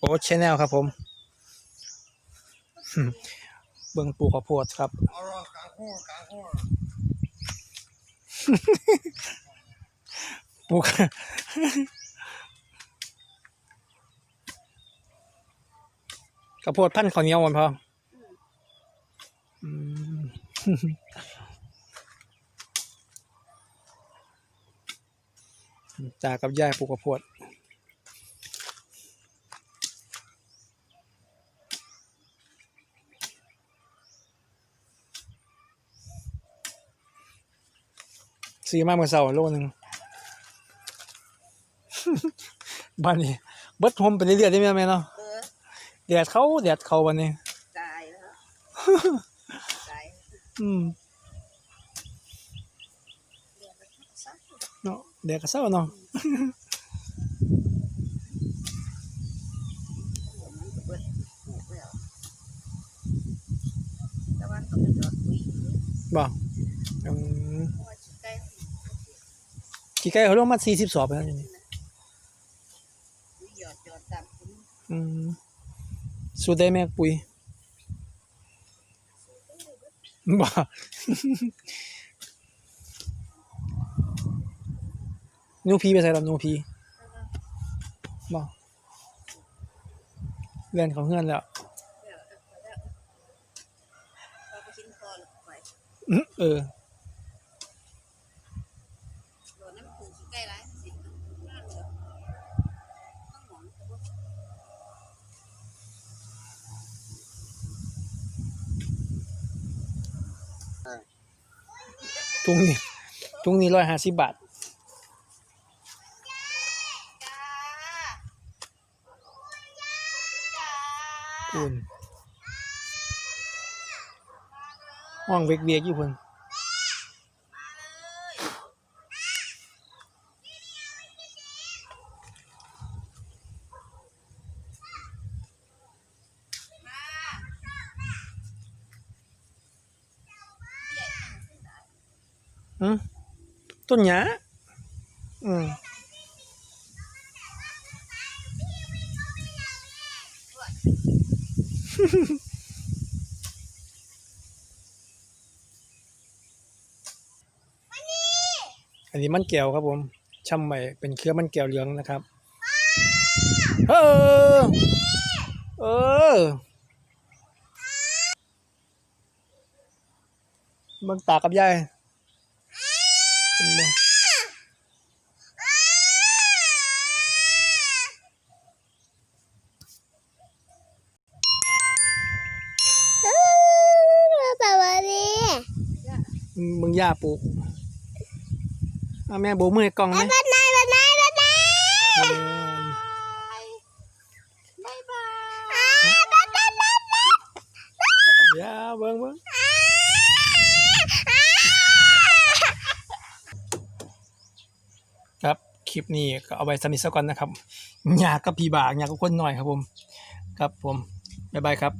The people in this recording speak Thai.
โอ๊ตชแนลครับผม เบิ่งปลูกข้าวโพดครับ ปลูกข้าวโพดพันธุ์ข้าวเหนียวมันพออืมตากับยายปลูกข้าวโพด ซื้อมาเมื่อเสาร์โลหนึ่งบ้านนี้เบิดโฮมไปเรื่อยๆได้ไหมแม่เนาะเออแดดเขาแดดเขาวันนี้ ตายแล้วตายอืมเรียนมาทักษะเนาะแดดก็เศร้าเนาะผมมันก็เบิดปลูกแล้วแต่ว่าต้องไปจอดคุยอยู่บ่อืม เพราะว่าชิใกล้ กี่ไก่เขาลงมาสี่สิบสอบแล้วนี่หยอดจอดตามคุณอืมสูดได้ไหมปุ๋ยบ่หนูพีไปใส่ลำนูพีบ่เรียนของเพื่อนแล้วเราก็ชิ้นคอลงไปอื้อเออโดนน้ำคือชิใกล้ไรสิน่าเหลือต้องหวังแต่งนี่ทุงนี่ร้อยห้าสิบบาทอุ่นห้องเวกเวียกอยู่เพิ่น ต้นหญ้าอืมอันนี้มันแก้วครับผมช่ำใหม่เป็นเครือมันแก้วเหลืองนะครับเออเออเบิ่งตากับยาย เป็นบ่มึงย่าปลูกเอาแม่โบกมือให้กล้องไหมบายบายบายบายเออบายบายเดี๋ยวเบิ่งเบิ่งครับ ค ลิปนี้ก็เอาไว้สนิทซะก่อนนะครับอยากกับพี่บากอยากกับคนหน่อยครับผม ครับผม บ๊ายบายครับ